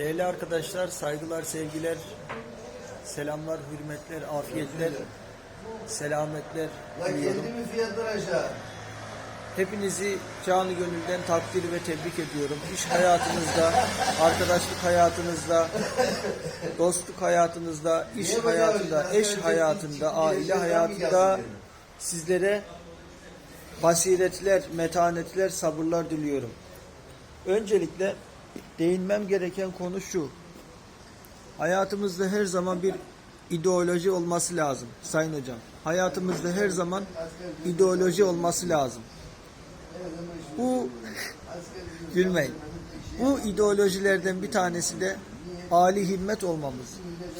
Değerli arkadaşlar, saygılar, sevgiler, selamlar, hürmetler, afiyetler, selametler La diliyorum. Hepinizi canı gönülden takdir ve tebrik ediyorum. İş hayatınızda, arkadaşlık hayatınızda, dostluk hayatınızda, iş hayatında, eş hayatında, aile hayatında sizlere basiretler, metanetler, sabırlar diliyorum. Öncelikle değinmem gereken konu şu. Hayatımızda her zaman bir ideoloji olması lazım Sayın Hocam. Hayatımızda her zaman ideoloji olması lazım. Bu gülmeyin. Bu ideolojilerden bir tanesi de âli himmet olmamız.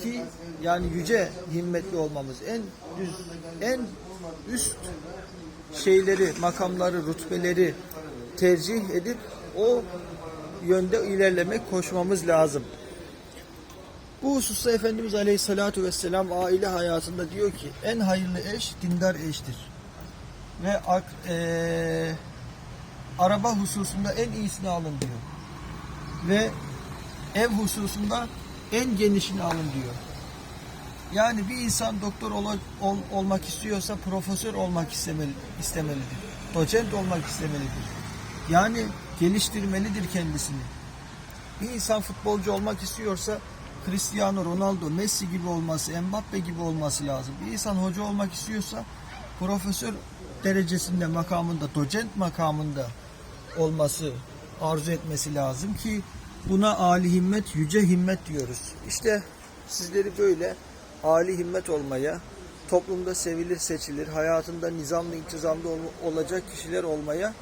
Ki yani yüce himmetli olmamız. En düz, en üst şeyleri, makamları, rütbeleri tercih edip o yönde ilerlemek, koşmamız lazım. Bu hususta Efendimiz Aleyhisselatü Vesselam aile hayatında diyor ki en hayırlı eş dindar eştir. Ve ak- eee, araba hususunda en iyisini alın diyor. Ve ev hususunda en genişini alın diyor. Yani bir insan doktor ola- ol- olmak istiyorsa profesör olmak istemeli, istemelidir. Doçent olmak istemelidir. Yani geliştirmelidir kendisini. Bir insan futbolcu olmak istiyorsa Cristiano Ronaldo, Messi gibi olması, Mbappe gibi olması lazım. Bir insan hoca olmak istiyorsa profesör derecesinde, makamında, doçent makamında olması, arzu etmesi lazım ki buna âli himmet, yüce himmet diyoruz. İşte sizleri böyle âli himmet olmaya, toplumda sevilir, seçilir, hayatında nizamlı, intizamlı ol- olacak kişiler olmaya,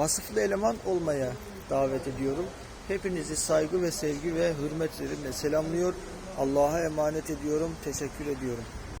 vasıflı eleman olmaya davet ediyorum. Hepinizi saygı ve sevgi ve hürmetlerimle selamlıyor. Allah'a emanet ediyorum. Teşekkür ediyorum.